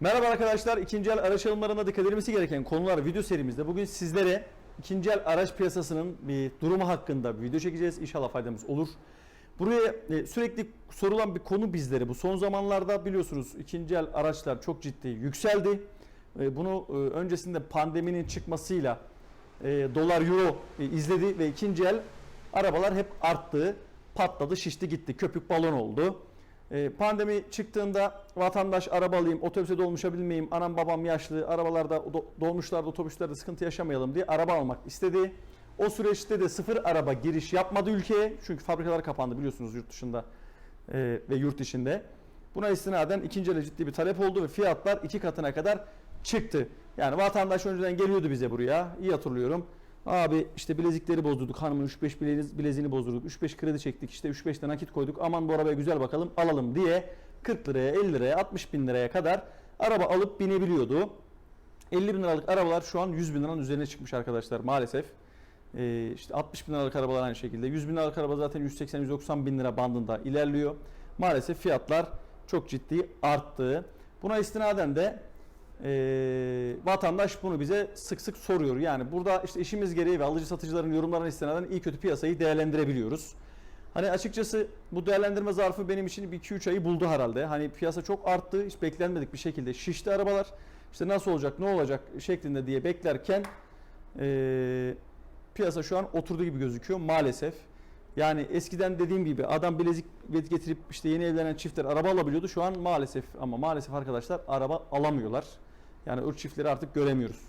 Merhaba arkadaşlar. İkinci el araç alımlarında dikkat edilmesi gereken konular video serimizde. Bugün sizlere ikinci el araç piyasasının bir durumu hakkında bir video çekeceğiz. İnşallah faydamız olur. Buraya e, sürekli sorulan bir konu bizlere. Bu son zamanlarda biliyorsunuz ikinci el araçlar çok ciddi yükseldi. E, Bunu e, öncesinde pandeminin çıkmasıyla dolar euro izledi ve ikinci el arabalar hep arttı, patladı, şişti gitti, köpük balon oldu. E, Pandemi çıktığında vatandaş araba alayım, otobüse dolmuşa binmeyeyim, anam babam yaşlı, arabalarda, do- dolmuşlarda, otobüslerde sıkıntı yaşamayalım diye araba almak istedi. O süreçte de sıfır araba giriş yapmadı ülkeye. Çünkü fabrikalar kapandı biliyorsunuz yurt dışında e, ve yurt içinde. Buna istinaden ikinci ele ciddi bir talep oldu ve fiyatlar iki katına kadar çıktı. Yani vatandaş önceden geliyordu bize buraya. İyi hatırlıyorum. Abi işte bilezikleri bozdurduk. Hanımın 3-5 bileziğini, bileziğini bozdurduk. 3-5 kredi çektik. işte 3-5 de nakit koyduk. Aman bu arabaya güzel bakalım alalım diye 40 liraya, 50 liraya, 60 bin liraya kadar araba alıp binebiliyordu. 50 bin liralık arabalar şu an 100 bin liranın üzerine çıkmış arkadaşlar maalesef. Ee, işte 60 bin liralık arabalar aynı şekilde. 100 bin liralık araba zaten 180-190 bin lira bandında ilerliyor. Maalesef fiyatlar çok ciddi arttı. Buna istinaden de e, vatandaş bunu bize sık sık soruyor. Yani burada işte işimiz gereği ve alıcı satıcıların yorumlarına istinaden iyi kötü piyasayı değerlendirebiliyoruz. Hani açıkçası bu değerlendirme zarfı benim için bir 2-3 ayı buldu herhalde. Hani piyasa çok arttı. Hiç beklenmedik bir şekilde şişti arabalar. İşte nasıl olacak, ne olacak şeklinde diye beklerken e, piyasa şu an oturdu gibi gözüküyor maalesef. Yani eskiden dediğim gibi adam bilezik getirip işte yeni evlenen çiftler araba alabiliyordu. Şu an maalesef ama maalesef arkadaşlar araba alamıyorlar. Yani o çiftleri artık göremiyoruz.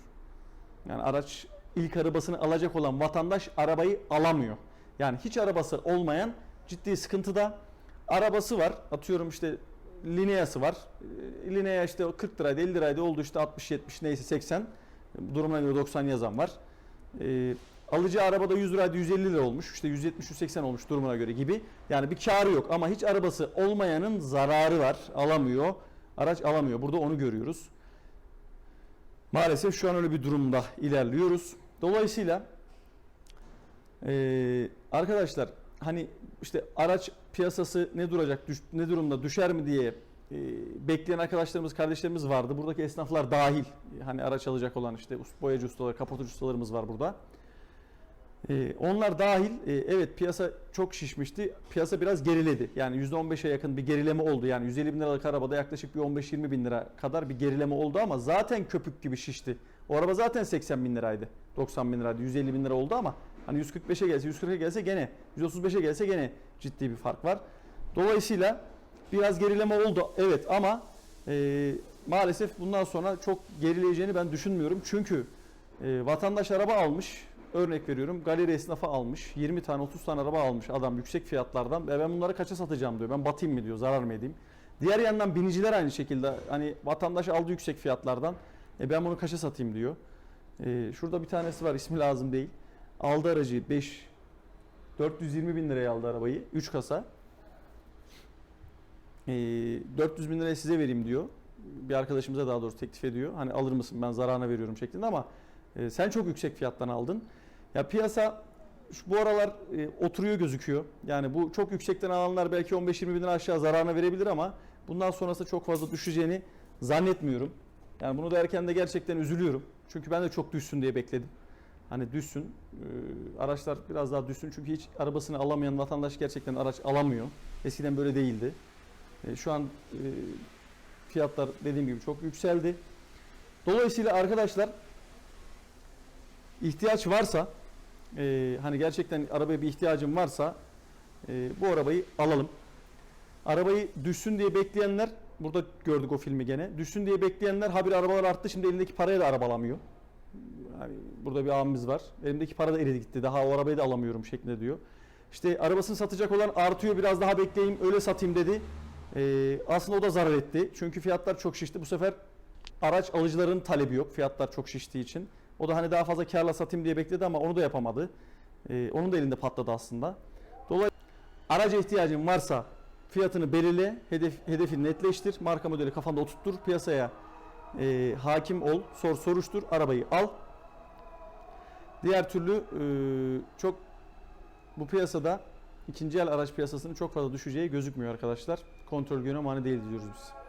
Yani araç ilk arabasını alacak olan vatandaş arabayı alamıyor. Yani hiç arabası olmayan ciddi sıkıntıda. Arabası var. Atıyorum işte Linea'sı var. E, Linea işte 40 liraydı 50 liraydı oldu işte 60 70 neyse 80. Durumuna göre 90 yazan var. E, alıcı arabada 100 liraydı 150 lira olmuş. İşte 170 180 olmuş durumuna göre gibi. Yani bir karı yok ama hiç arabası olmayanın zararı var. Alamıyor. Araç alamıyor. Burada onu görüyoruz. Maalesef şu an öyle bir durumda ilerliyoruz. Dolayısıyla eee, arkadaşlar hani işte araç piyasası ne duracak, düş- ne durumda, düşer mi diye eee, bekleyen arkadaşlarımız, kardeşlerimiz vardı. Buradaki esnaflar dahil. Hani araç alacak olan işte boyacı ustaları, kaportacı ustalarımız var burada. Ee, onlar dahil e, evet piyasa çok şişmişti. Piyasa biraz geriledi. Yani %15'e yakın bir gerileme oldu. Yani 150 bin liralık arabada yaklaşık bir 15-20 bin lira kadar bir gerileme oldu ama zaten köpük gibi şişti. O araba zaten 80 bin liraydı. 90 bin liraydı. 150 bin lira oldu ama hani 145'e gelse 140'a gelse gene 135'e gelse gene ciddi bir fark var. Dolayısıyla biraz gerileme oldu evet ama e, maalesef bundan sonra çok gerileyeceğini ben düşünmüyorum. Çünkü e, vatandaş araba almış. Örnek veriyorum galeri esnafı almış. 20 tane 30 tane araba almış adam yüksek fiyatlardan. E ben bunları kaça satacağım diyor. Ben batayım mı diyor zarar mı edeyim. Diğer yandan biniciler aynı şekilde hani vatandaş aldı yüksek fiyatlardan. E ben bunu kaça satayım diyor. E, şurada bir tanesi var ismi lazım değil. Aldı aracı 5 420 bin liraya aldı arabayı. 3 kasa. E, 400 bin liraya size vereyim diyor. Bir arkadaşımıza daha doğrusu teklif ediyor. Hani alır mısın ben zararına veriyorum şeklinde ama e, sen çok yüksek fiyattan aldın. Ya piyasa şu, bu aralar e, oturuyor gözüküyor. Yani bu çok yüksekten alanlar belki 15-20 bin lira aşağı zararına verebilir ama bundan sonrası çok fazla düşeceğini zannetmiyorum. Yani bunu derken de gerçekten üzülüyorum. Çünkü ben de çok düşsün diye bekledim. Hani düşsün, e, araçlar biraz daha düşsün çünkü hiç arabasını alamayan vatandaş gerçekten araç alamıyor. Eskiden böyle değildi. E, şu an e, fiyatlar dediğim gibi çok yükseldi. Dolayısıyla arkadaşlar ihtiyaç varsa e, hani gerçekten arabaya bir ihtiyacım varsa e, bu arabayı alalım. Arabayı düşsün diye bekleyenler burada gördük o filmi gene. Düşsün diye bekleyenler habire arabalar arttı şimdi elindeki paraya da araba alamıyor. Yani burada bir abimiz var. Elimdeki para da eridi gitti. Daha o arabayı da alamıyorum şeklinde diyor. İşte arabasını satacak olan artıyor biraz daha bekleyeyim öyle satayım dedi. E, aslında o da zarar etti. Çünkü fiyatlar çok şişti. Bu sefer araç alıcıların talebi yok. Fiyatlar çok şiştiği için. O da hani daha fazla karla satayım diye bekledi ama onu da yapamadı. Ee, onun da elinde patladı aslında. Dolayısıyla araca ihtiyacın varsa fiyatını belirle, hedef, hedefi netleştir, marka modeli kafanda oturttur, piyasaya e, hakim ol, sor soruştur, arabayı al. Diğer türlü e, çok bu piyasada ikinci el araç piyasasının çok fazla düşeceği gözükmüyor arkadaşlar. Kontrol güne mani değil diyoruz biz.